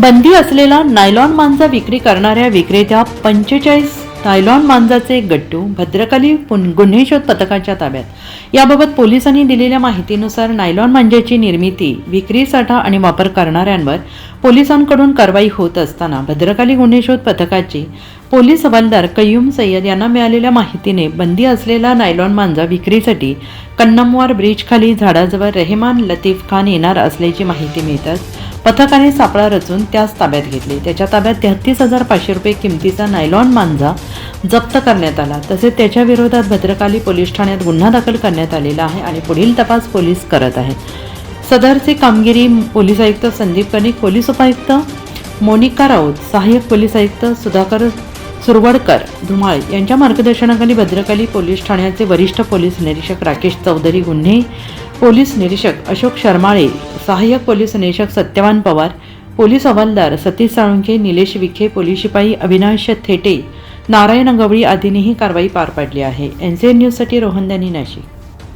बंदी असलेला नायलॉन मांजा विक्री करणाऱ्या विक्रेत्या पंचेचाळीस नायलॉन मांजाचे गट्टू भद्रकाली पुन- गुन्हे शोध पथकाच्या ताब्यात. याबाबत पोलिसांनी दिलेल्या माहितीनुसार नायलॉन मांजाची निर्मिती विक्री साठा आणि वापर करणाऱ्यांवर पोलिसांकडून कारवाई होत असताना भद्रकाली गुन्हे शोध पथकाची पोलीस हवालदार कय्यूम सय्यद यांना मिळालेल्या माहितीने बंदी असलेला नायलॉन मांजा विक्रीसाठी कन्नमवार ब्रिजखाली झाडाजवळ रेहमान लतीफ खान येणार असल्याची माहिती मिळताच पथकाने सापळा रचून त्यास ताब्यात घेतले. त्याच्या ताब्यात तेहतीस हजार पाचशे रुपये किमतीचा नायलॉन मांजा जप्त करण्यात आला. तसेच त्याच्या विरोधात भद्रकाली पोलीस ठाण्यात गुन्हा दाखल करण्यात आलेला आहे आणि पुढील तपास पोलीस करत आहेत. सदरची कामगिरी पोलीस आयुक्त संदीप कनिक पोलीस उपायुक्त मोनिका राऊत सहाय्यक पोलीस आयुक्त सुधाकर सुरवडकर धुमाळ यांच्या मार्गदर्शनाखाली भद्रकाली पोलीस ठाण्याचे वरिष्ठ पोलीस निरीक्षक राकेश चौधरी गुन्हे पोलीस निरीक्षक अशोक शर्माळे सहाय्यक पोलीस निरीक्षक सत्यवान पवार पोलीस हवालदार सतीश साळुंखे निलेश विखे पोलीस शिपाई अविनाश थेटे नारायण गवळी आदींनी ही कारवाई पार पाडली आहे. एन सी एन न्यूजसाठी रोहन दानी नाशिक.